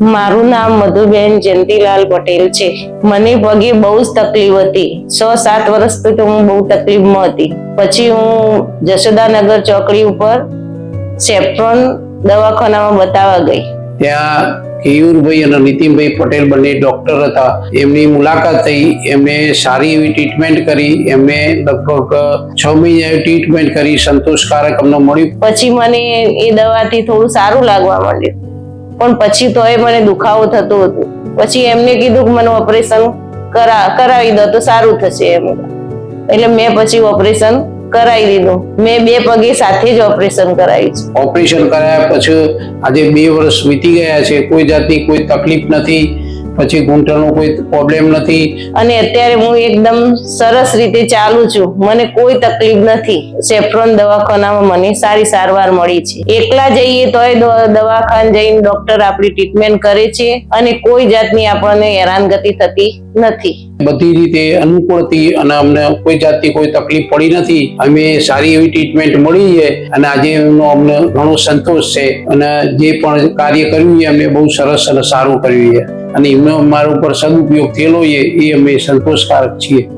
મારું નામ મધુબેન જયંતિલાલ પટેલ છે. મને પગે બહુ જ તકલીફ હતી. છ સાત વર્ષથી તો હું બહુ તકલીફમાં હતી. પછી હું જશોદાનગર ચોકડી ઉપર સેફ્રોન દવાખાનામાં બતાવવા ગઈ. ત્યાં કેયુરભાઈ અને નીતિનભાઈ પટેલ બંને ડોક્ટર હતા. એમની મુલાકાત થઈ. એમને સારી એવી ટ્રીટમેન્ટ કરી. એમને લગભગ છ મહિના ટ્રીટમેન્ટ કરી. સંતોષકારક અમને મળ્યું. પછી મને એ દવાથી થોડું સારું લાગવા માંડ્યું. પણ પછી તોય મને દુખાવો થતો હતો. પછી એમને કીધું કે મને ઓપરેશન કરા, કરાવી દો તો સારું થશે એમ. એટલે મેં પછી ઓપરેશન કરાવી દીધું. મેં બે પગે સાથે જ ઓપરેશન કરાવ્યું છે. ઓપરેશન કરાયા પછી આજે બે વર્ષ વીતી ગયા છે. કોઈ જાતની કોઈ તકલીફ નથી. પછી ઘૂંટણનો કોઈ પ્રોબ્લેમ નથી. અને અત્યારે હું એકદમ સરસ રીતે ચાલુ છું. મને કોઈ તકલીફ નથી. સેફ્રોન દવાખાનામાં મને સારી સારવાર મળી છે. એકલા જઈએ તોય દવાખાન જઈને ડોક્ટર આપણી ટ્રીટમેન્ટ કરે છે અને કોઈ જાતની આપણને હેરાનગતિ થતી નથી. બધી રીતે અનુકૂળ હતી અને અમને કોઈ જાતની કોઈ તકલીફ પડી નથી. અમે સારી એવી ટ્રીટમેન્ટ મળી છે અને આજે એમનો અમને ઘણો સંતોષ છે અને જે પણ કાર્ય કર્યું છે અમે બહુ સરસ અને સારું કર્યું છે. અને એમનો અમારા ઉપર સદુપયોગ થયેલો એ અમે સંતોષકારક છીએ.